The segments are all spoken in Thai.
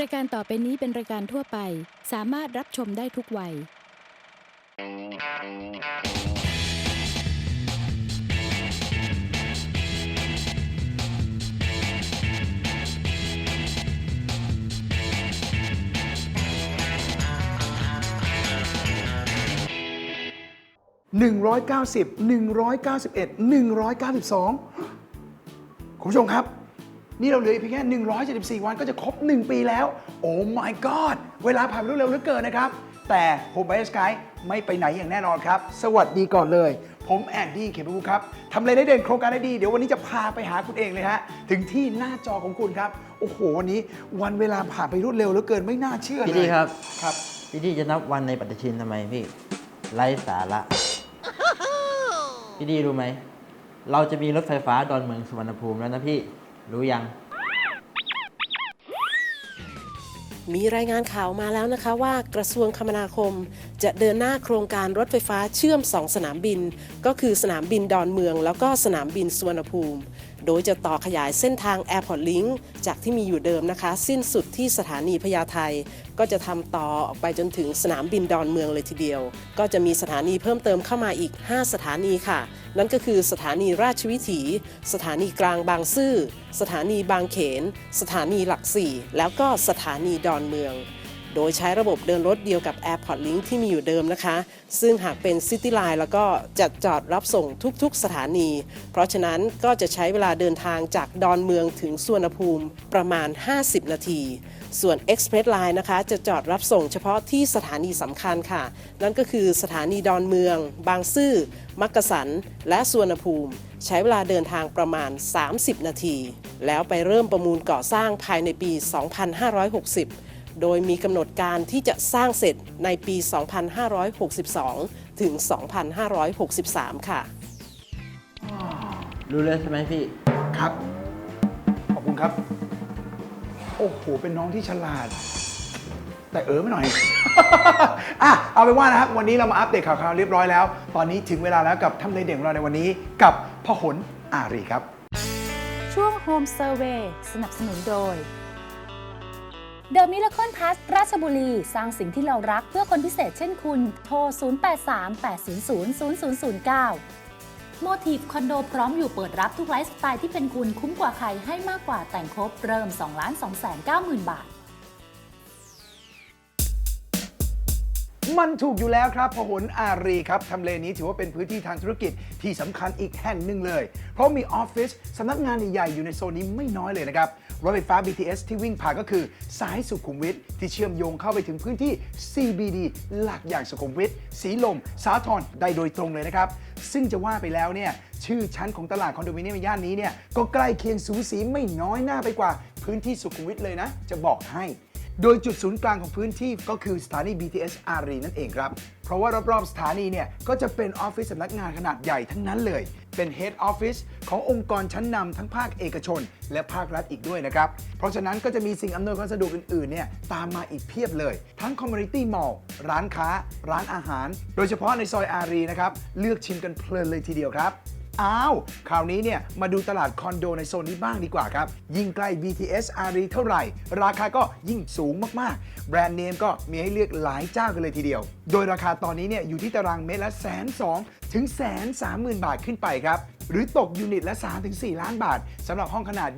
รายการต่อไปนี้เป็นรายการทั่วไป สามารถรับชมได้ทุกวัย 190 191 192 คุณผู้ชมครับ นี่เราเหลืออีกเพียงแค่ 174 วันก็จะครบ 1 ปีแล้ว โอ้ my god เวลาผ่านไปรวดเร็วเหลือเกินนะครับ แต่ผมไบสกายไม่ไปไหนอย่างแน่นอนครับ สวัสดีก่อนเลย ผมแอนดี้เขมบุครับทำอะไรได้เด่นโครงการได้ดี เดี๋ยววันนี้จะพาไปหาคุณเองเลยฮะ ถึงที่หน้าจอของคุณครับ โอ้โห วันนี้วันเวลาผ่านไปรวดเร็วเหลือเกินไม่น่าเชื่อเลยพี่ดีครับ ครับ พี่ดีจะนับวันในปฏิทินทำไมพี่ไร้สาระ พี่ดีรู้ไหม เราจะมีรถไฟฟ้าดอนเมืองสุวรรณภูมิแล้วนะพี่ รู้ยัง มีรายงานข่าวมาแล้วนะคะว่ากระทรวงคมนาคม จะเดินหน้าโครงการรถไฟฟ้าเชื่อม 2 สนามบิน ก็คือสนามบินดอนเมือง แล้วก็สนามบินสุวรรณภูมิ โดยจะต่อขยายเส้นทาง Airport Link จากที่มีอยู่เดิมนะคะ สิ้นสุดที่สถานีพญาไทก็จะทำต่อออกไปจนถึงสนามบินดอนเมืองเลยทีเดียว ก็จะมีสถานีเพิ่มเติมเข้ามาอีก 5 สถานีค่ะ นั่นก็คือสถานีราชวิถี สถานีกลางบางซื่อ สถานีบางเขน สถานีหลักสี่แล้วก็สถานีดอนเมือง โดยใช้ระบบเดินรถเดียวกับ Airport Link ที่มีอยู่เดิมนะคะ ซึ่งหากเป็น City Line แล้วก็จะจอดรับส่งทุกๆสถานี เพราะฉะนั้นก็จะใช้เวลาเดินทางจากดอนเมืองถึงสุวรรณภูมิประมาณ 50 นาที ส่วน Express Line นะคะ จะจอดรับส่งเฉพาะที่สถานีสำคัญค่ะ นั่นก็คือสถานีดอนเมือง บางซื่อ มักกะสัน และสุวรรณภูมิ ใช้เวลาเดินทางประมาณ 30 นาที แล้วไปเริ่มประมูลก่อสร้างภายในปี 2560 โดยมีกำหนดการที่จะสร้างเสร็จในปี 2562 ถึง 2563 ค่ะ รู้เลยใช่ไหมพี่ ครับ ขอบคุณครับ โอ้โห เป็นน้องที่ฉลาด แต่เออไม่หน่อย อะ เอาเป็นว่านะครับ วันนี้เรามาอัปเดตข่าวๆเรียบร้อยแล้ว ตอนนี้ถึงเวลาแล้วกับทำเลเด่นของเราในวันนี้ กับพหลอารีครับ ช่วง Home Survey สนับสนุนโดย The Miracle Pass ราชบุรี สร้างสิ่งที่เรารักเพื่อคนพิเศษเช่นคุณ โทร 0838000009 โมทีฟคอนโดพร้อมอยู่เปิดรับทุกไลฟ์สไตล์ที่เป็นคุณคุ้มกว่าใครให้มากกว่าแต่งครบเริ่ม 2 2 9 0 0 0 0 บาท มันถูกอยู่แล้วครับพหลอารีครับทำเลนี้ถือว่าเป็นพื้นที่ทางธุรกิจที่สำคัญอีกแห่งหนึ่งเลย เพราะมีออฟฟิศสำนักงานใหญ่ๆอยู่ในโซนนี้ไม่น้อยเลยนะครับ รถไฟฟ้า BTS ที่วิ่งผ่านก็คือ สายสุขุมวิทที่เชื่อมโยงเข้าไปถึงพื้นที่ CBD หลักอย่างสุขุมวิทสีลม สาทรได้โดยตรงเลยนะครับ ซึ่งจะว่าไปแล้วเนี่ยชื่อชั้นของตลาดคอนโดมิเนียมย่านนี้เนี่ยก็ใกล้เคียงสูสีไม่น้อยหน้าไปกว่าพื้นที่สุขุมวิทเลยนะ จะบอกให้ โดยจุดศูนย์กลางของพื้นที่ก็คือสถานี BTS อารีนั่นเองครับ เพราะว่ารอบๆ สถานีเนี่ย ก็จะเป็นออฟฟิศสำนักงานขนาดใหญ่ทั้งนั้นเลย เป็น Head Office ขององค์กรชั้นนำทั้งภาคเอกชน และภาครัฐอีกด้วยนะครับ เพราะฉะนั้นก็จะมีสิ่งอำนวยความสะดวกอื่นๆเนี่ยตามมาอีกเพียบเลย ทั้ง Community Mall ร้านค้า ร้านอาหาร โดยเฉพาะในซอยอารีนะครับเลือกชิมกันเพลินเลยทีเดียวครับ อ้าวคราวนี้เนี่ยมาดูตลาดคอนโดในโซนนี้บ้างดีกว่าครับ ยิ่งใกล้ BTS อารีเท่าไหร่ ราคาก็ยิ่งสูงมากๆ แบรนด์เนมก็มีให้เลือกหลายเจ้ากันเลยทีเดียว โดยราคาตอนนี้เนี่ยอยู่ที่ตารางเมตรละแสนสองถึงแสนสามหมื่นบาทขึ้นไปครับ หรือตกยูนิตละ 3-4 ล้านบาทสำหรับห้องขนาด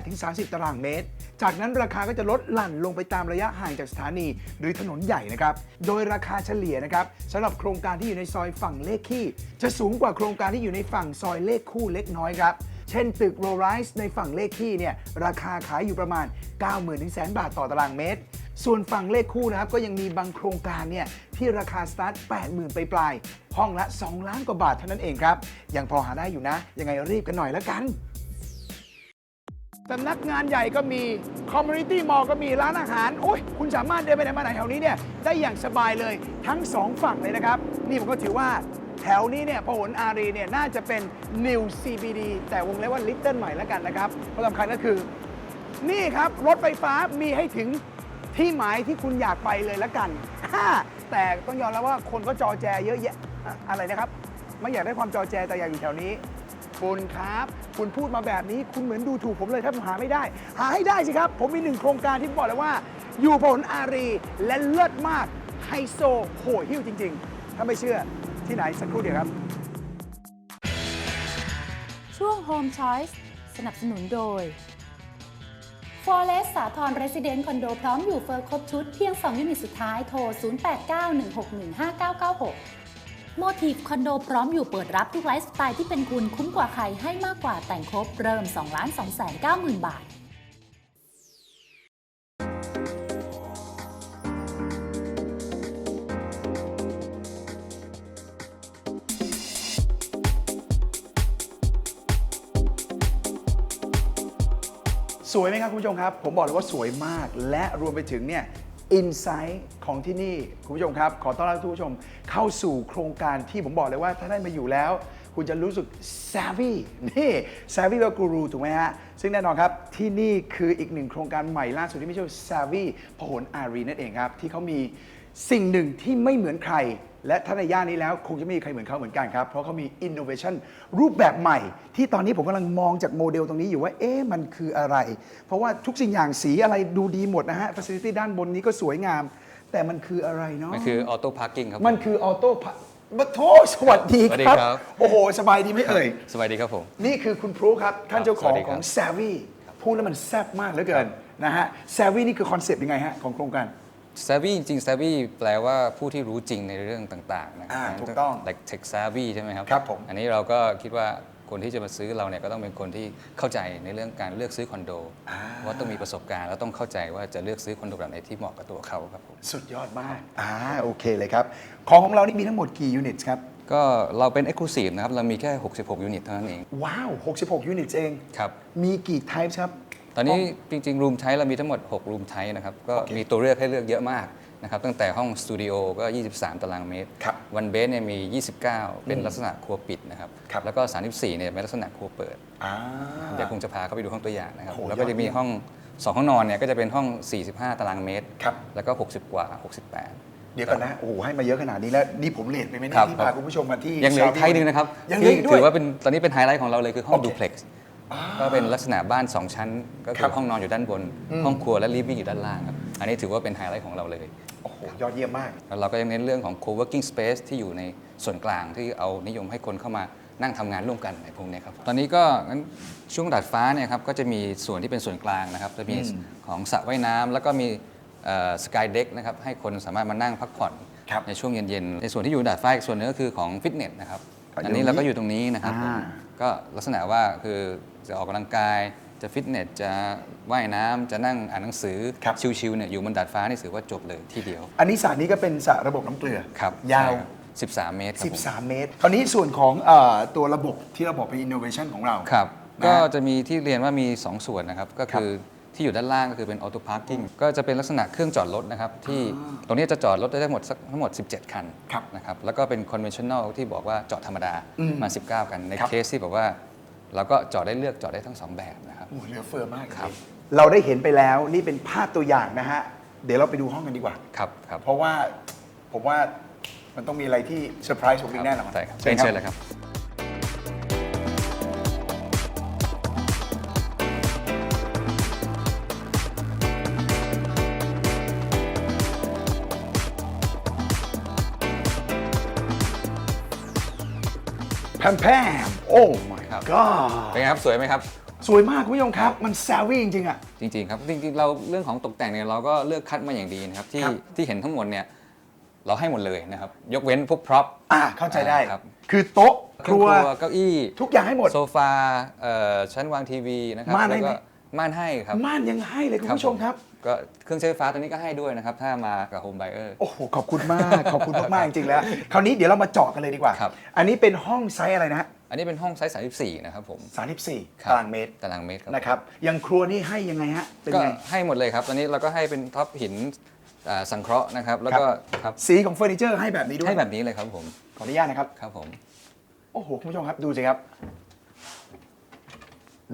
28-30 ตารางเมตร จากนั้นราคาก็จะลดหลั่นลงไปตามระยะห่างจากสถานี หรือถนนใหญ่นะครับ โดยราคาเฉลี่ยนะครับสำหรับโครงการที่อยู่ในซอยฝั่งเลขขี้ จะสูงกว่าโครงการที่อยู่ในฝั่งซอยเลขคู่เล็กน้อยครับ เช่นตึกโรไรส์ในฝั่งเลขขี้เนี่ยราคาขายอยู่ประมาณ90,000ถึงแสนบาทต่อตารางเมตร ส่วนฝั่งเลขคู่นะครับก็ยังมีบางโครงการเนี่ยที่ราคาสตาร์ท 80,000 ไปปลาย ห้องละ 2 ล้านกว่าบาทเท่านั้นเองครับ ยังพอหาได้อยู่นะ ยังไงรีบกันหน่อยแล้วกัน สำนักงานใหญ่ก็มีคอมมูนิตี้มอลก็มีร้านอาหาร โอ้ยคุณสามารถเดินไปไหนมาไหนแถวนี้เนี่ยได้อย่างสบายเลยทั้งสองฝั่งเลยนะครับ นี่ผมก็ถือว่าแถวนี้เนี่ยพหลอารีเนี่ยน่าจะเป็น New CBD แต่วงเล็บว่า Little หน่แล้วกันนะครับเพราะสำคัญก็คือ นี่ครับรถไฟฟ้ามีให้ถึงที่หมายที่คุณอยากไปเลยละกันแต่ต้องยอมแล้วว่าคนก็จอแจเยอะแยะอะอะไรนะครับ ไม่อยากได้ความจอแจแต่อยากอยู่แถวนี้ คุณครับ คุณพูดมาแบบนี้คุณเหมือนดูถูกผมเลยถ้าผมหาไม่ได้ หาให้ได้สิครับ ผมมีหนึ่งโครงการที่บอกเลยว่า อยู่ผลอารีและเลิศมากไฮโซโหดหิ้วจริง ๆ ถ้าไม่เชื่อที่ไหนสักครู่เดียวครับ ช่วง Home Choice สนับสนุนโดย Forest สาทร Resident Condo พร้อมอยู่เฟอร์ครบชุดเพียง 2 ยูนิตสุดท้ายโทร 0891615996 โมทีฟคอนโดพร้อมอยู่เปิดรับทุกไลฟ์สไตล์ที่เป็นคุณคุ้มกว่าใครให้มากกว่าแต่งครบเริ่ม 2 2 9 0 0 0 0 บาทสวยไหมครับคุณผู้ชมครับ ผมบอกเลยว่าสวยมากและรวมไปถึงเนี่ยอินไซต์ ของที่นี่คุณผู้ชมครับ ขอต้อนรับทุกผู้ชมเข้าสู่โครงการที่ผมบอกเลยว่าถ้าได้มาอยู่แล้ว คุณจะรู้สึก savvy นี่ savvy ว่ากูรูถูกไหมฮะ ซึ่งแน่นอนครับที่นี่คืออีกหนึ่งโครงการใหม่ล่าสุดที่ไม่ใช่ savvy พหลอารีนั่นเองครับ ที่เขามีสิ่งหนึ่งที่ไม่เหมือนใคร และถ้าในย่านนี้แล้วคงจะไม่มีใครเหมือนเขาเหมือนกันครับ เพราะเขามี innovation รูปแบบใหม่ ที่ตอนนี้ผมกำลังมองจากโมเดลตรงนี้อยู่ว่าเอ๊ะมันคืออะไร เพราะว่าทุกสิ่งอย่างสีอะไรดูดีหมดนะฮะ facility ด้านบนนี้ก็สวยงาม แต่มันคืออะไรเนาะมันคือออโต้พาร์กิ้งครับมันคือออโต้บัโทสวัสดีสวัสดีครับ ครับ โอ้โห สบายดีไหมเอ่ย สวัสดีครับผม นี่คือคุณพรูครับ ท่านเจ้าของสวัสดีขครัอบง Savvy พูดแล้วมันแซ่บมากเหลือเกินนะฮะ Savvy นี่คือคอนเซปต์ยังไงฮะ ของโครงการ savvy จริงๆ savvy แปลว่าผู้ที่รู้จริงในเรื่องต่าง ๆ นะครัอ่าถูกต้อง like tech savvy ใช่ไหมครับ ครับผม อันนี้เราก็คิดว่า คนที่จะมาซื้อเราเนี่ยก็ต้องเป็นคนที่เข้าใจในเรื่องการเลือกซื้อคอนโดว่าต้องมีประสบการณ์แล้วต้องเข้าใจว่าจะเลือกซื้อคอนโดแบบไหนที่เหมาะกับตัวเขาครับผมสุดยอดมากอ่าโอเคเลยครับ ของของเรานี่มีทั้งหมดกี่ยูนิตครับ ก็เราเป็น exclusive นะครับ เรามีแค่ 66 ยูนิตเท่านั้นเอง ว้าว 66 ยูนิตเอง ครับ มีกี่ types ครับ ตอนนี้จริงๆรูมไทเรามีทั้งหมด 6 รูมไทนะครับ ก็มีตัวเลือกให้เลือกเยอะมาก นะครับตั้งแต่ห้องสตูดิโอก็ 23 ตารางเมตร ครับวันเบสเนี่ยมี 29 เป็นลักษณะครัวปิดนะครับครับ แล้วก็ 34เนี่ยเป็นลักษณะครัวเปิดอ่า เดี๋ยวคงจะพาเข้าไปดูห้องตัวอย่างนะครับโอ้โหแล้วก็จะมียอดเยี่ยม ห้อง2ห้องนอนเนี่ยก็จะเป็นห้อง 45 ตารางเมตร ครับ แล้วก็ 60 กว่า 68 เดี๋ยวก่อนนะ โอ้โห ให้มาเยอะขนาดนี้แล้ว นี่ผมเลทไปไหมเนี่ครัยบที่พาคุณผู้ชมมาที่ ยังเหลืออีก Savvy ไทยหนึงนะครับยังเหลืออีกด้วยถือว่าเป็นตอนนี้เป็นไฮไลท์ของเราเลยคือห้องโอเคดูเพล็กซ์ก็เป็นลักษณะบ้าน 2 ชั้น ก็คคืรัอบห้องนอนอยู่ด้านบน ห้องครัวและลิฟวิ่งอยู่ด้านล่างครับอันนี้ถือว่าเป็นไฮไลท์ของเราเลยโอ้โห ยอดเยี่ยมมาก แล้วเราก็ยังเน้นเรื่องของ co-working space ที่อยู่ในส่วนกลางที่เอานิยมให้คนเข้ามานั่งทำงานร่วมกันในพวกเนี้ยครับ ตอนนี้ก็งั้นช่วงดาดฟ้าเนี่ยครับก็จะมีส่วนที่เป็นส่วนกลางนะครับ จะมีของสระว่ายน้ำแล้วก็มีสกายเด็กนะครับให้คนสามารถมานั่งพักผ่อนครับ ในช่วงเย็นๆ ในส่วนที่อยู่ดาดฟ้าอีกส่วนหนึงก็คือของฟิตเนสนะครับอะอันนี้อยู่ตรงนี้เราก็อยู่ตรงนี้นะครับผมอ่าก็ลักษณะว่าคือจะออกกำลังกาย จะฟิตเนสจะว่ายน้ำจะนั่งอ่านหนังสือครับ ชิลๆเนี่ยอยู่บนดาดฟ้านี่ถือว่าจบเลยที่เดียวอันนี้สระนี้ก็เป็นสระระบบน้ำเกลือครับยาว ใช่ครับ13 เมตรครับผม13 เมตร คราวนี้ส่วนของเออตัวระบบที่เราบอกเป็น innovation ของเรา ครับ นะก็จะมีที่เรียนว่ามี 2 ส่วนนะครับ ก็คือที่อยู่ด้านล่างก็คือเป็นออโต้พาร์กิ้งก็จะเป็นลักษณะเครื่องจอดรถนะครับ ที่ตรงนี้จะจอดรถได้ทั้งหมดสักทั้งหมด 17 คันครับนะครับแล้วก็เป็นคอนเวนชั่นแนลที่บอกว่าจอดธรรมดาอืมมา 19 กันในครับ เคสที่บอกว่า เราก็จอดได้เลือกจอดได้ทั้งสองแบบนะครับ โอ้โหเหลือเฟือมากครับ เราได้เห็นไปแล้วนี่เป็นภาพตัวอย่างนะฮะ เดี๋ยวเราไปดูห้องกันดีกว่า ครับครับเพราะว่าผมว่ามันต้องมีอะไรที่เซอร์ไพรส์ผมอีกแน่นอนใช่ครับเชิญเชิญเลยครับ แพมแพมโอ้ my ครับ god เป็นไงครับสวยไหมครับ สวยมากคุณผู้ชมครับ มันแซววี่จริงๆอะ จริง ๆ ครับ จริง ๆ เราเรื่องของตกแต่งเนี่ยเราก็เลือกคัดมาอย่างดีนะครับ ที่ครับ ที่เห็นทั้งหมดเนี่ยเราให้หมดเลยนะครับ ยกเว้นพวกพร็อพ อ่าเข้าใจได้ ครับ คือโต๊ะครัว เก้าอี้ทุกอย่างให้หมด โซฟาเอ่อชั้นวางทีวีนะครับม่านให้แล้วไหม ก็ม่านให้ครับม่านยังให้เลยคุณผู้ชมครับก็เครื่องใช้ไฟฟ้าตัวนี้ก็ให้ด้วยนะครับ ถ้ามากับโฮมไบเออร์ โอ้โห ขอบคุณมาก ขอบคุณมากๆจริงๆแล้ว คราวนี้เดี๋ยวเรามาเจาะกันเลยดีกว่า ครับ อันนี้เป็นห้องไซส์อะไรนะฮะ อันนี้เป็นห้องไซส์34นะครับผม 34คบตารางเมตรตารางเมตรครับนะครับยังครัวนี่ให้ยังไงฮะ เป็นก็ไง ให้หมดเลยครับ ตอนนี้เราก็ให้เป็นท็อปหินอ่าสังเคราะห์นะครับ แล้วก็ครับสีของเฟอร์นิเจอร์ให้แบบนี้ด้วยให้แบบนี้เลยครับผมขออนุญาตนะครับ ครับผมโอ้โห คุณผู้ชมครับ ดูสิครับ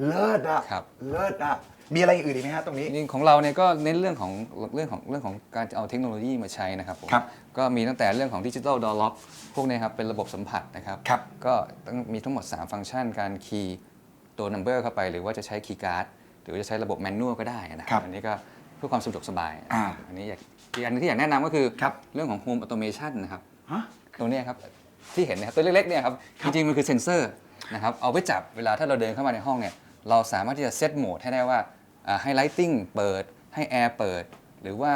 เลิศอะครับ เลิศอะ มีอะไรอื่นอีกไหมฮะตรงนี้นี่ของเราเนี่ยก็เน้นเรื่องของเรื่องของเรื่องของการเอาเทคโนโลยีมาใช้นะครับผมครับก็มีตั้งแต่เรื่องของดิจิ t a ลดอ r ล็อกพวกเนี้ครับเป็นระบบสัมผัสนะครับครับ ก็ต้องมีทั้งหมด 3 ฟังก์ชันการคีย์ตัว number เข้าไป หรือว่าจะใช้คีย์การ์ดหรือว่าจะใช้ระบบแมนนวลก็ได้นะคครัรับบอันนี้ก็พื่อความสะดวกสบายอ่าอันนี้อยากอีกอันหนึงที่อยากแนะนำก็คือครับ เรื่องของ Home Automation นะครับ ฮะ ตัวเนี้ยครับที่เห็นนะครับตัวเล็กๆเนี่ยครับจริงๆมันคือเซ็นเซอร์นะครับเอาไว้จับเวลาถ้าเราเดินเข้ามาในห้องเนี่ยเราสามารถที่จะเซตโหมดให้ได้ว่า อ่าให้ Lighting เปิด ให้แอร์เปิด หรือว่า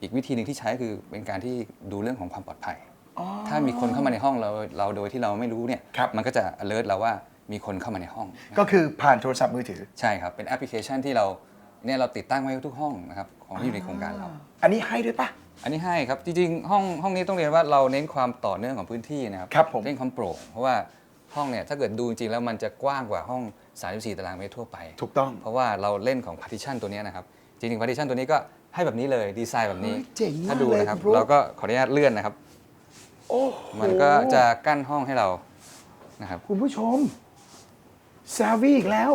อีกวิธีหนึ่งที่ใช้คือเป็นการที่ดูเรื่องของความปลอดภัย ถ้ามีคนเข้ามาในห้องเราเราโดยที่เราไม่รู้เนี่ย ครับ มันก็จะ alert เราว่ามีคนเข้ามาในห้อง ก็คือผ่านโทรศัพท์มือถือ ใช่ครับ เป็นแอปพลิเคชันที่เราเนี่ยเราติดตั้งไว้ทุกห้องนะครับของที่อยู่ในโครงการเรา อันนี้ให้ด้วยปะ อันนี้ให้ครับ จริงๆ ห้องห้องนี้ต้องเรียนว่าเราเน้นความต่อเนื่องของพื้นที่นะครับครับผม เน้นความโปร่งเพราะว่าห้องเนี่ยถ้าเกิดดูจริงๆแล้วมันจะกว้างกว่าห้อง 34 ตารางเมตรทั่วไป ถูกต้อง เพราะว่าเราเล่นของ partition ตัวเนี้ยนะครับ จริงๆ partition ตัวนี้ก็ให้แบบนี้เลยดีไซน์แบบนี้ เฮ้ยเจ๋งมากถ้าดูนะครับ เลยคุณฟลุ๊กเราก็ขออนุญาตเลื่อนนะครับ โอ้โหมันก็จะกั้นห้องให้เรานะครับ คุณผู้ชมซาวีอีกแล้ว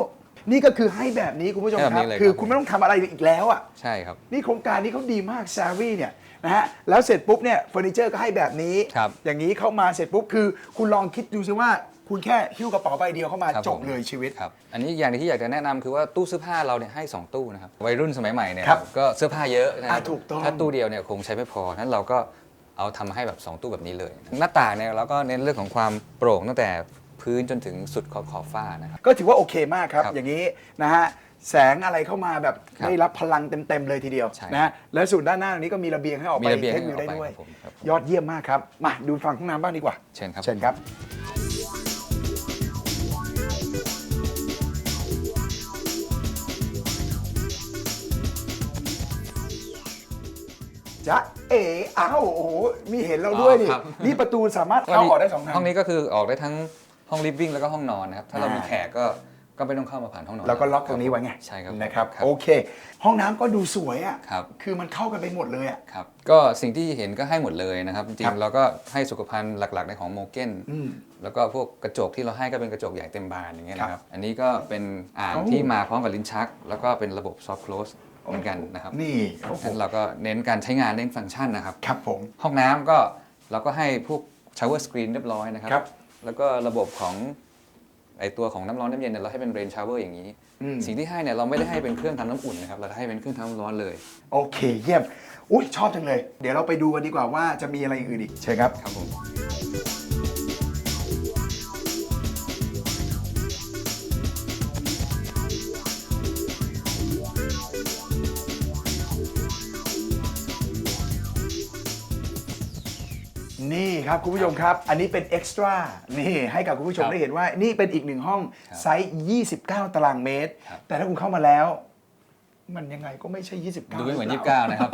นี่ก็คือให้แบบนี้คุณผู้ชมให้คแบบรับนี้เลยคือครับคุณไม่ต้องทำอะไรอีกแล้วอะ ใช่ครับ นี่โครงการนี้เขาดีมากซาวีเนี่ยนะฮะแล้วเสร็จปุ๊บเนี่ยเฟอร์นิเจอร์ก็ให้แบบนี้ ครับอย่างนี้เข้ามาเสร็จปุ๊บคือ คุณลองคิดดูซิว่า คุณแค่หิ้วกระเป๋าใบเดียวเข้ามาครับจบผม เลยชีวิต ครับอันนี้อย่างหนึงที่อยากจะแนะนำคือว่าตู้เสื้อผ้าเราเนี่ยให้ 2 ตู้นะครับวัยรุ่นสมัยใหม่เนี่ยครับก็เสื้อผ้าเยอะนะครัอ่าถูกต้องถ้าตู้เดียวเนี่ยคงใช้ไม่พอนั้นเราก็เอาทำให้แบบ 2 ตู้แบบนี้เลย หน้าต่างเนี่ยเราก็เน้นเรื่องของความโปร่งตั้งแต่พื้นจนถึงสุดขอบขอบฝ้านะครับ ก็ถือว่าโอเคมากครับ ครับอย่างนี้นะฮะแสงอะไรเข้ามาแบบครับได้รับพลังเต็มๆเลยทีเดียวใช่นะฮะแล้วส่วนด้านหน้านี้ก็มีระเบียงให้ออกมีไประเบียงเทให้คนิคออกได้ไปด้วย ครับผมครับผม ยอดเยี่ยมมากครับ มาดูฝั่งห้องน้ำบ้างดีกว่า เชิญครับ เชิญครับ จ๊ะเอ๋อ้าวโอ้โหมีเห็นเราด้วยอ๋อนี่ครับ นี่ประตูสามารถเข้าออกได้สองทาง ห้องนี้ก็คือออกได้ทั้งห้องลิฟวิ่งแล้วก็ห้องนอนนะครับ ถ้าเราอ่ามี มีแขกก็ก็ไม่ต้องเข้ามาผ่านห้องนอนแล้วก็ล็อกตรงนี้ไว้ไงใช่ครับนะครับครับโอเค ห้องน้ำก็ดูสวยอะครับ คือมันเข้ากันไปหมดเลยอะ ครับ ก็สิ่งที่เห็นก็ให้หมดเลยนะครับ จริครับ งๆเราก็ให้สุขภัณฑ์หลัก ๆ ในของโมเกนอืม แล้วก็พวกกระจกที่เราให้ก็เป็นกระจกใหญ่เต็มบานอย่างเงี้ยนะคครัรับบอันนี้ก็เป็นอ่างโอ้ ที่มาพร้อมกับลิ้นชัก แล้วก็เป็นระบบ soft close เหมือนกันนะครับนี่โอ้โหงั้นเราก็เน้นการใช้งานเน้นฟังก์ชันนะครับ ครับผม ห้องน้ำก็เราก็ให้พวก shower screen เรียบร้อยนะครับครับ แล้วก็ระบบของไอตัวของน้ำร้อนน้ำเย็นเนี่ยเราให้เป็น rain shower อย่างนี้ อืม สิ่งที่ให้เนี่ยเราไม่ได้ให้เป็นเครื่องทำน้ำอุ่นนะครับ เราให้เป็นเครื่องทำน้ำร้อนเลย โอเคเยี่ยม อุ้ยชอบจังเลย เดี๋ยวเราไปดูกันดีกว่าว่าจะมีอะไรอื่นอีก เชิญครับ ครับผม ครับคุณผู้ชมครับ อันนี้เป็นเอ็กซ์ตร้านี่ให้กับคุณผู้ชมครับได้เห็นว่า นี่เป็นอีกหนึ่งห้องครับไซส์ 29 ตารางเมตรครับแต่ถ้าคุณเข้ามาแล้ว มันยังไงก็ไม่ใช่ 29ดูไม่เหมือนรืปล่29 นะครับ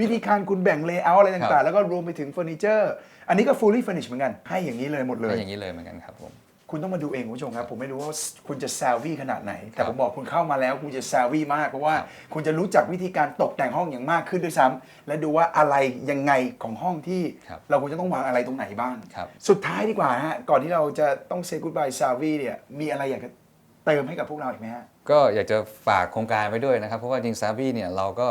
วิธีการคุณแบ่งเลเยอร์อะไรครัต่างๆบแล้วก็รวมไปถึงเฟอร์นิเจอร์ อันนี้ก็ fully furnished เหมือนกัน ให้อย่างนี้เลยหมดเลย ให้อย่างนี้เลยเหมือนกันครับผม คุณต้องมาดูเองคุณผู้ชมครับ ผมไม่รู้ว่าคุณจะแซววี่ขนาดไหน แต่ครับผมบอกคุณเข้ามาแล้ว คุณจะแซววี่มากเพราะว่าคุณจะรู้จักวิธีการตกแต่งห้องอย่างมากขึ้นด้วยซ้ำและดูว่าอะไรยังไงของห้องที่ครับเราควรจะต้องวางอะไรตรงไหนบ้าง ครับ สุดท้ายดีกว่าฮะก่อนที่เราจะต้องเซ y g กู d บายซาวีเนี่ยมีอะไรอยากจะเติมให้กับพวกเราอีกไหมฮะ ก็อยากจะฝากโครงการไว้ด้วยนะครับ เพราะว่าจริงซาบี้เนี่ยเราก็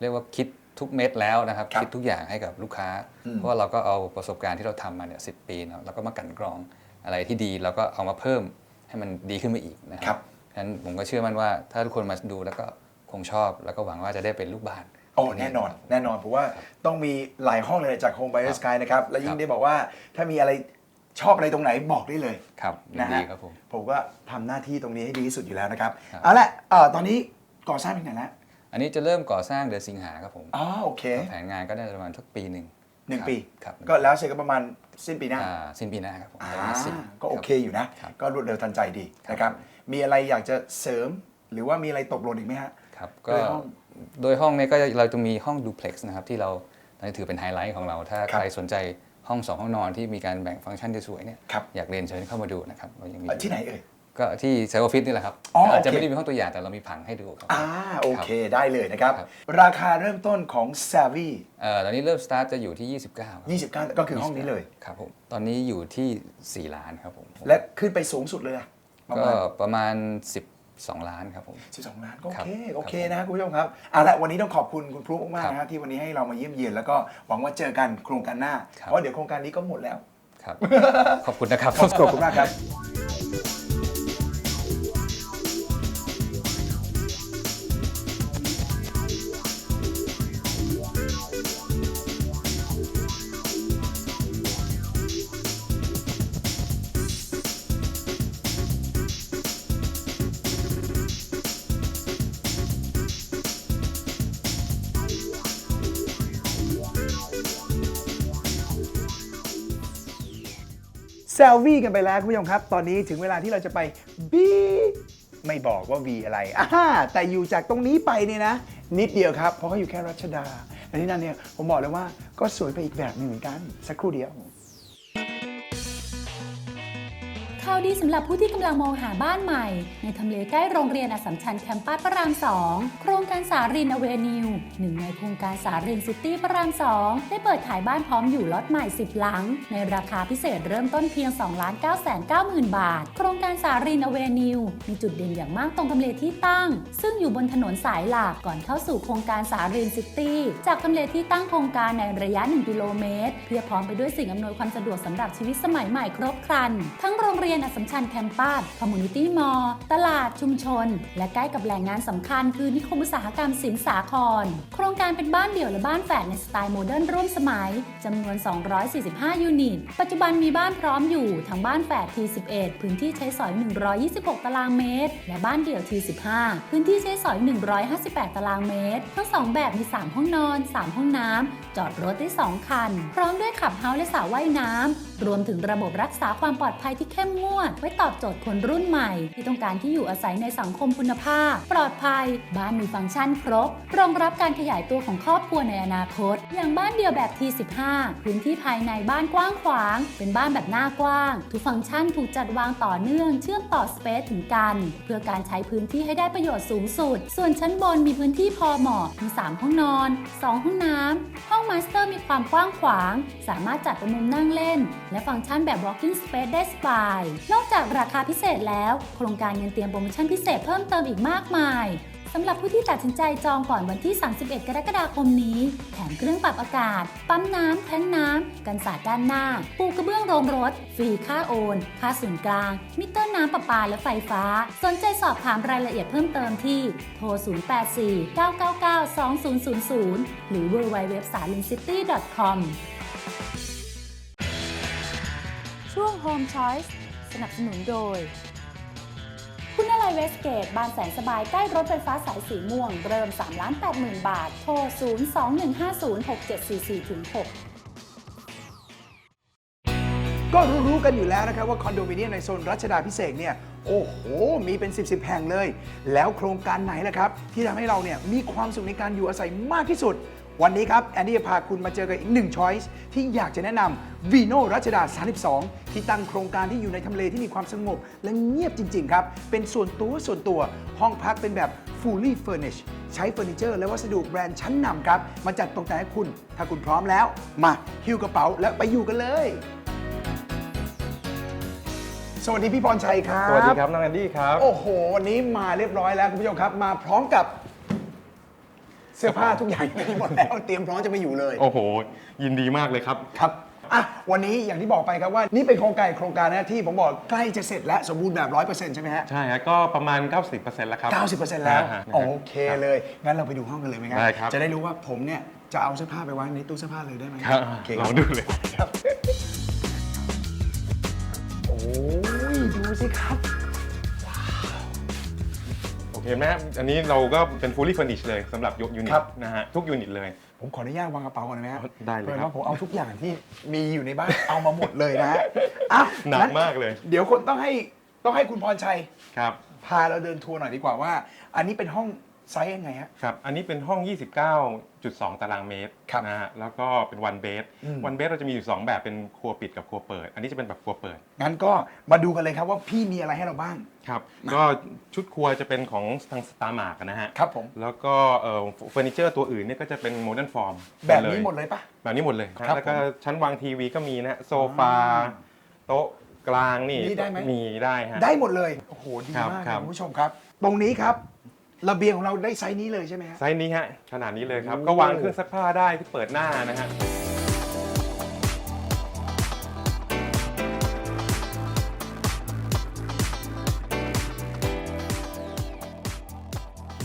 เรียกว่าคิดทุกเม็ดแล้วนะครับ ครับคิดทุกอย่างให้กับลูกค้า อืม เพราะว่าเราก็เอาประสบการณ์ที่เราทำมาเนี่ยสิปีเนาะแล้วก็มากลันกรอง อะไรที่ดีเราก็เอามาเพิ่มให้มันดีขึ้นไปอีกนะคครัรับบฉะนั้นผมก็เชื่อมั่นว่าถ้าทุกคนมาดูแล้วก็คงชอบ แล้วก็หวังว่าจะได้เป็นลูกบ้านโอ้แน่นอนแน่นอนเพราะว่าต้องมีหลายห้องเลยจาก Home by the Sky นะครับ และยิ่ครังบได้บอกว่าถ้ามีอะไรชอบอะไรตรงไหนบอกได้เลยครับยินนะดีฮะครับผมผมก็ทำหน้าที่ตรงนี้ให้ดีที่สุดอยู่แล้วนะครับครับเอาละเอ่อตอนนี้ก่อสร้างเป็นไงแล้วอันนี้จะเริ่มก่อสร้างเดือนสิงหาครับผมอ๋อโอเคแผนงานก็ได้ประมาณสักปีหนึ่ง หนึ่งครับปี ครับก็แล้วเสร็จก็ประมาณสิ้นปีหน้าอ่าสิ้นปีหน้าครับผมอ่าไตรมาสสี่ก็โอเครับอยู่นะ ครับ ก็รวดเร็วทันใจดีครับนะครับ มีอะไรอยากจะเสริม หรือว่ามีอะไรตกหล่นอีกไหมฮะ ครับโดก็ยห้องโดยห้องเนี้ก็เราจะมีห้องดูเพล็กซ์นะครับที่เราเราถือเป็นไฮไลท์ของเรา ถ้าครับ ใครสนใจห้องสองห้องนอนที่มีการแบ่งฟังก์ชันที่สวยเนี่ยครับอยากเรียนเชิญเข้ามาดูนะครับเรายังมี เอ่อที่ไหนเอ่ย ก็ที่เซลล์ฟิตนี่แหละครับอ๋ออาจจะโอเค ไม่ได้มีห้องตัวอย่างแต่เรามีผังให้ดูครับอ่าโอเคได้เลยนะครับครับราคาเริ่มต้นของ Savvy เอ่อตอนนี้เริ่มสตาร์ทจะอยู่ที่ 29ครับ29 ก็คือห้องนี้เลย ครับผมตอนนี้อยู่ที่ 4 ล้านครับผมและขึ้นไปสูงสุดเลยอะประก็มาณ ประมาณ 12 ล้านครับผม 12 ล้านก็โอครับเคโอเคครับนะคุณผู้ชมครับเอาละวันนี้ต้องขอบคุณคุณพลุมากครับๆนะครับที่วันนี้ให้เรามาเยี่ยมเยียนแล้วก็หวังว่าเจอกันโครงการหน้าครับ เพราะเดี๋ยวโครงการนี้ก็หมดแล้ว ครับ ขอบคุณนะครับ ขอบคุณมากครับ ซลวี่กันไปแล้วคุณผู้ชมครับ ตอนนี้ถึงเวลาที่เราจะไปบีไม่บอกว่าวีอะไรอ่าแต่อยู่จากตรงนี้ไปเนี่ยนะ นิดเดียวครับ เพราะเขาอยู่แค่รัชดาและที่นั่นเนี่ยผมบอกเลยว่าก็สวยไปอีกแบบหนึ่งเหมือนกัน สักครู่เดียว ข่าวดีสำหรับผู้ที่กำลังมองหาบ้านใหม่ ในทำเลใกล้โรงเรียนอสัมชัญแคมปัสพระราม 2 โครงการสารินอเวนิวหนึ่งในโครงการสารินซิตี้พระราม 2 ได้เปิดขายบ้านพร้อมอยู่ล็อตใหม่ 10 หลัง ในราคาพิเศษเริ่มต้นเพียง 2 9 9 0 0 0 บาท โครงการสารินอเวนิวมีจุดเด่นอย่างมากตรงทำเลที่ตั้ง ซึ่งอยู่บนถนนสายหลักก่อนเข้าสู่โครงการสารินซิตี้จากทำเลที่ตั้งโครงการในระยะ 1 กิโลเมตร เพียบพร้อมไปด้วยสิ่งอำนวยความสะดวกสำหรับชีวิตสมัยใหม่ครบครัน ทั้งโรงเรียนนอสสัมชัญแคมปัสคอมมูนิตี้มอลล์ตลาดชุมชน และใกล้กับแหล่งงานสำคัญคือนิคมอุตสาหกรรมสินสาคร โครงการเป็นบ้านเดี่ยวและบ้านแฝดในสไตล์โมเดิร์นร่วมสมัยจำนวน 245 ยูนิต ปัจจุบันมีบ้านพร้อมอยู่ทั้งบ้านแฝด T11 พื้นที่ใช้สอย 126 ตารางเมตร และบ้านเดี่ยว T15 พื้นที่ใช้สอย 158 ตารางเมตร ทั้ง 2 แบบมี 3 ห้องนอน 3 ห้องน้ำจอดรถได้ 2 คัน พร้อมด้วยขับเฮาส์และสระว่ายน้ำ รวมถึงระบบรักษาความปลอดภัยที่เข้มงวด ไว้ตอบโจทย์คนรุ่นใหม่ ที่ต้องการที่อยู่อาศัยในสังคมคุณภาพ ปลอดภัย บ้านมีฟังก์ชันครบ รองรับการขยายตัวของครอบครัวในอนาคต อย่างบ้านเดี่ยวแบบ T15 พื้นที่ภายในบ้านกว้างขวาง เป็นบ้านแบบหน้ากว้าง ทุกฟังก์ชันถูกจัดวางต่อเนื่อง เชื่อมต่อสเปซถึงกัน เพื่อการใช้พื้นที่ให้ได้ประโยชน์สูงสุด ส่วนชั้นบนมีพื้นที่พอเหมาะมี 3 ห้องนอน 2 ห้องน้ำห้องมาสเตอร์มีความกว้างขวาง สามารถจัดเป็นมุมนั่งเล่นและฟังก์ชันแบบ walking space ได้สบาย นอกจากราคาพิเศษแล้ว โครงการยังเตรียมโปรโมชั่นพิเศษเพิ่มเติมอีกมากมายสำหรับผู้ที่ตัดสินใจจองก่อนวันที่ 31 กรกฎาคมนี้ แถมเครื่องปรับอากาศ ปั๊มน้ำแทงน้ำ กันสาดด้านหน้า ปูกระเบื้องโรงรถ ฟรีค่าโอน ค่าส่วนกลาง มิเตอร์น้ำประปาและไฟฟ้า สนใจสอบถามรายละเอียดเพิ่มเติมที่ โทร 084-999-2000 หรือ www.salincity.com ช่วง Home Choice สนับสนุนโดย คุณอะไรเวสเกต บานแสนสบายใกล้รถไฟฟ้าสายสีม่วง เริ่ม3ล้าน8 0,000บาท โทร 021506744ถึง6ก็รู้ๆกันอยู่แล้วนะครับว่าคอนโดมิเนียมในโซนรัชดาพิเศษเนี่ยโอ้โห มีเป็น 10บสแห่งเลย แล้วโครงการไหนล่ะครับ ที่ทำให้เราเนี่ยมีความสุขในการอยู่อาศัยมากที่สุด วันนี้ครับแอนดี้จะพาคุณมาเจอกับอีกหนึ่งช้อยส์ที่อยากจะแนะนำวีโนรัชดา 32 ที่ตั้งโครงการที่อยู่ในทำเลที่มีความสงบ และเงียบจริง ๆ ครับ เป็นส่วนตัวส่วนตัวห้องพักเป็นแบบ fully furnished ใช้เฟอร์นิเจอร์และวัสดุแบรนด์ชั้นนำครับมาจัดตกแต่งให้คุณ ถ้าคุณพร้อมแล้ว มาหิ้วกระเป๋าและไปอยู่กันเลย สวัสดีพี่พรชัยครับ สวัสดีครับน้องแอนดี้ครับ โอ้โห วันนี้มาเรียบร้อยแล้วคุณผู้ชมครับ มาพร้อมกับ เสื้อผ้าทุกอย่างมีหมดแล้วเตรียมพร้อมจะไปอยู่เลย โอ้โห ยินดีมากเลยครับ ครับอะวันนี้อย่างที่บอกไปครับว่านี่เป็นโครงการอีกโครงการนะที่ผมบอกใกล้จะเสร็จและสมบูรณ์แบบ100%ใช่ไหมฮะใช่ฮะก็ประมาณ 90%แล้วครับ90%แล้วาฮะโอเคเลย งั้นเราไปดูห้องกันเลยไหมครัได้ครับ จะได้รู้ว่าผมเนี่ยจะเอาเสื้อผ้าไปไว้ในตู้เสื้อผ้าเลยได้ไหมครับโอเคลคอรับงดูเลย ครับ โอ้ยดูสิครับ โอเคไหมอันนี้เราก็เป็น fully furnished เลยสำหรับยกยูนิตครับ นะฮะทุกยูนิตเลย ผมขออนุญาตวางกระเป๋าก่อนได้ไหมครับได้เลยครับ พาะว่าผมเอาทุกอย่างที่มีอยู่ในบ้านเอามาหมดเลยนะฮะอะหนักงั้มากเลยเดี๋ยวคนต้องให้ต้องให้คุณพรชัย ครับ พาเราเดินทัวร์หน่อยดีกว่าว่า อันนี้เป็นห้อง ไซส์ยังไงฮะ ครับ อันนี้เป็นห้อง 29.2 ตารางเมตรครับนะฮะ แล้วก็เป็น one bed อืม one bed เราจะมีอยู่ 2 แบบเป็นครัวปิดกับครัวเปิด อันนี้จะเป็นแบบครัวเปิด งั้นก็มาดูกันเลยครับว่าพี่มีอะไรให้เราบ้าง ครับ ก็ชุดครัวจะเป็นของทางสตาร์มาร์กนะฮะ ครับผม แล้วก็เอ่อเฟอร์นิเจอร์ตัวอื่นเนี่ยก็จะเป็นโมเดิร์นฟอร์มแบบนี้หมดเลยปะ แบบนี้หมดเลยครับแล้วก็ชั้นวางทีวีก็มีนะฮะโซฟาอ่าโต๊ะกลางนี่นี่ได้ไหมมีได้ฮะ ได้หมดเลย โอ้โห ดีครับมากคครัรับบคุณผู้ชมครับ ตรงนี้ครับ ระเบียงของเราได้ไซส์นี้เลยใช่ไหมฮะ ไซส์นี้ฮะขนาดนี้เลยครับโอ้ก็วางเครื่องซักผ้าได้ที่เปิดหน้านะฮะ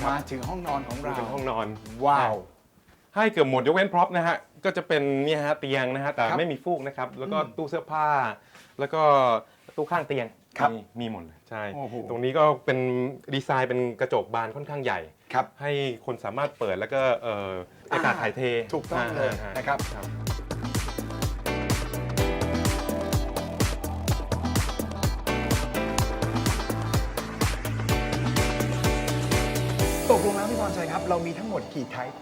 มาถึงห้องนอนของเรา เป็นห้องนอนว้าว ให้เกือบหมดยกเว้นพร็อพนะฮะ ก็จะเป็นเนี่ยฮะเตียงนะฮะแต่ครับไม่มีฟูกนะครับ แล้วก็อืมตู้เสื้อผ้า แล้วก็ตู้ข้างเตียง ครับมีมีหมดเลยใช่ตรงนี้ก็เป็นดีไซน์เป็นกระจกบานค่อนข้างใหญ่ ครับ ให้คนสามารถเปิดแล้วก็เอ่ออากาศถ่ายเทถูกต้องเลยนะครับ ครับ ตกลงแล้วพี่พรชัยครับ เรามีทั้งหมดกี่ไทป์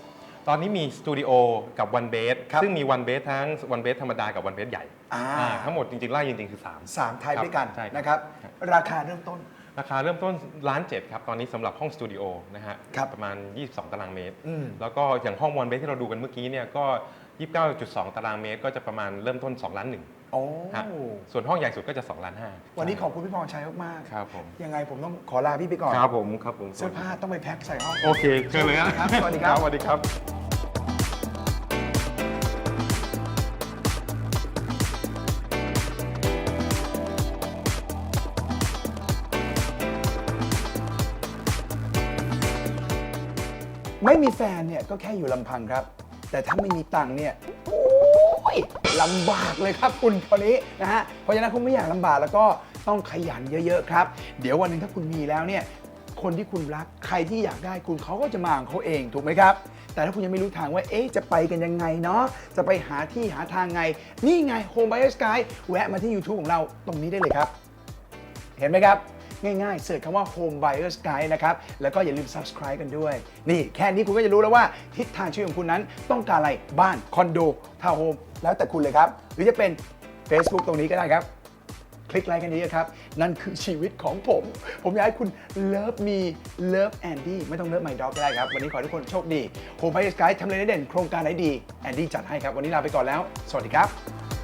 อนนี้มีสตูดิโอกับวันเบสครับ ซึ่งมีวันเบสทั้งวันเบสธรรมดากับวันเบสใหญ่อ่าอ่าทั้งหมดจริงๆไล่จริงๆคือ 3 สามไทป์ครับด้วยกันใช่ครับ นะครับ ราคาเริ่มต้น ราคาเริ่มต้นล้านเจ็ดครับตอนนี้สำหรับห้องสตูดิโอนะฮะครับ ประมาณ 22 ตารางเมตร อืม แล้วก็อย่างห้องวันเบสที่เราดูกันเมื่อกี้เนี่ยก็ 29.2 ตารางเมตร ก็จะประมาณเริ่มต้น2ล้านหนึ่ง โอ้ ฮะ ส่วนห้องใหญ่สุดก็จะ2ล้านห้าวันนี้ขอบคุณพี่พรชัยมากๆครับผมยังไงผมต้องขอลาพี่ไปก่อน ครับผมครับผมเสื้อผ้าต้องไปแพ็คใส่ห้อง โอเคเชิญเลยฮะครับสวัสดีครับ สวัสดีครับ ม่มีแฟนเนี่ยก็แค่อยู่ลำพังครับ แต่ถ้าไม่มีตังค์เนี่ยโอ้ยลำบากเลยครับคุณคนนี้นะฮะเพราะฉะนั้นคุณไม่อยากลำบากแล้วก็ต้องขยันเยอะๆครับ เดี๋ยววันหนึ่งถ้าคุณมีแล้วเนี่ยคนที่คุณรักใครที่อยากได้คุณเขาก็จะมาของเขาเองถูกไหมครับ แต่ถ้าคุณยังไม่รู้ทางว่าเอ๊ะจะไปกันยังไงเนาะจะไปหาที่หาทางไง นี่ไง Home Buyer Guide แวะมาที่ YouTube ของเราตรงนี้ได้เลยครับ เห็นไหมครับ ง่ายๆเสิร์ชคำว่า Home Buyers Guide นะครับ แล้วก็อย่าลืม subscribe กันด้วย นี่แค่นี้คุณก็จะรู้แล้วว่าทิศทางชีวิตของคุณนั้นต้องการอะไรบ้านคอนโดทาวน์โฮมแล้วแต่คุณเลยครับ หรือจะเป็น Facebook ตรงนี้ก็ได้ครับคลิกไลค์กันเยอะครับ นั่นคือชีวิตของผม ผมอยากให้คุณ Love me Love Andy ไม่ต้อง Love my dog ก็ได้ครับ วันนี้ขอให้ทุกคนโชคดี Home Buyers Guide ทำเลได้เด่นโครงการไหนดี แอนดี้จัดให้ครับ วันนี้ลาไปก่อนแล้ว สวัสดีครับ